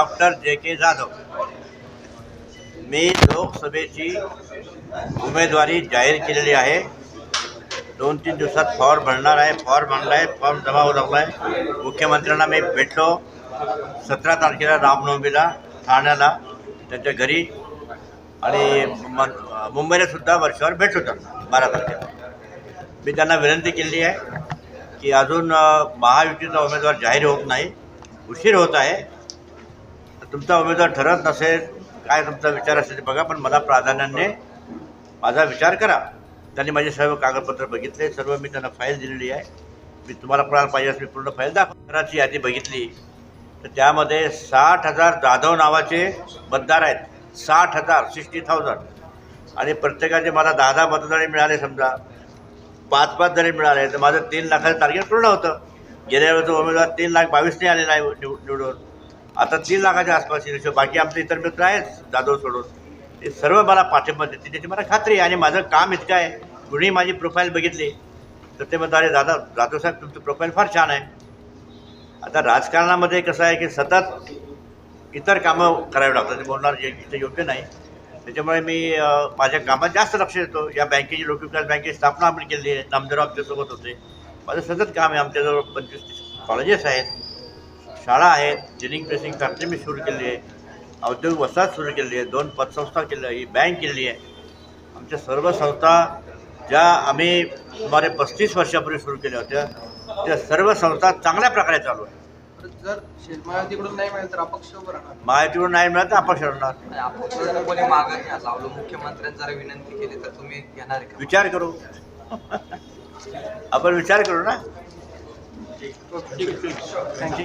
Doctor जे के जाधव. मी लोकसभेची उमेदवारी जाहीर केलेली आहे. दोन तीन दिवसात फॉर्म भरणार आहे फॉर्म भरला आहे फॉर्म जमा होऊ लागला आहे मुख्यमंत्र्यांना मी भेटलो. सतरा तारखेला रामनवमीला ठाण्याला त्यांच्या घरी. आणि म- मुंबईला सुद्धा वर्षावर भेटलो त्यांना बारा तारखेला. मी त्यांना विनंती केली आहे की अजून महायुतीचा उमेदवार जाहीर होत नाही उशीर होत आहे. तुमचा उमेदवार ठरत नसेल काय तुमचा विचार असेल ते बघा पण मला प्राधान्याने माझा विचार करा. त्यांनी माझे सर्व कागदपत्र बघितले सर्व मी त्यांना फाईल दिलेली आहे. मी तुम्हाला कोणाला पाहिजे असं मी पूर्ण फाईल दाखवणाराची यादी बघितली. तर त्यामध्ये साठ हजार जाधव नावाचे मतदार आहेत. साठ हजार सिक्स्टी थाउजंड आणि प्रत्येकाचे मला दहा दहा मतदार मिळाले समजा. पाच पाच जरी मिळाले तर माझं तीन लाखाचं टार्गेट पूर्ण होतं. गेल्या वेळेचा उमेदवार तीन लाख बावीसने आलेला आहे निव- निवडून. आता तीन लाखाच्या आसपास येईल बाकी आमचे इतर मित्र आहेत जाधव सोडून. ते सर्व मला पाठिंबा देतील त्याची मला खात्री आहे. आणि माझं काम इतकं आहे कुणी माझी प्रोफाईल बघितली तर ते म्हणतात अरे दादा जाधव साहेब तुमचं प्रोफाईल फार छान आहे. आता राजकारणामध्ये कसं आहे की सतत इतर कामं करावी लागतात. ते बोलणार जे इथं योग्य नाही. त्याच्यामुळे मी माझ्या कामात जास्त लक्ष देतो. या बँकेची लोकविकास बँकेची स्थापना आपण केली आहे नामदेव आमच्यासोबत होते. माझं सतत काम आहे आमच्याजवळ पंचवीस तीस कॉलेजेस आहेत. शाळा आहेत जिनिंग प्रेसिंग फॅक्टरी मी सुरू केली आहे. औद्योगिक वसाहत सुरू केली आहे दोन पतसंस्था केल्या ही बँक केली आहे. आमच्या सर्व संस्था ज्या आम्ही सुमारे पस्तीस वर्षापूर्वी सुरू केल्या होत्या त्या सर्व संस्था चांगल्या प्रकारे चालू आहे परत जर शेतमाळ्याकडून नाही मिळेल तर अपक्ष उभं राहणार. नाही मिळत तर अपक्ष राहणार. आणि आपण कोणी मागं घ्या लावलं मुख्यमंत्र्यांनी जरा विनंती केली तर तुम्ही घेणार आहे विचार करू. आपण विचार करू ना. ठीक आहे थँक्यू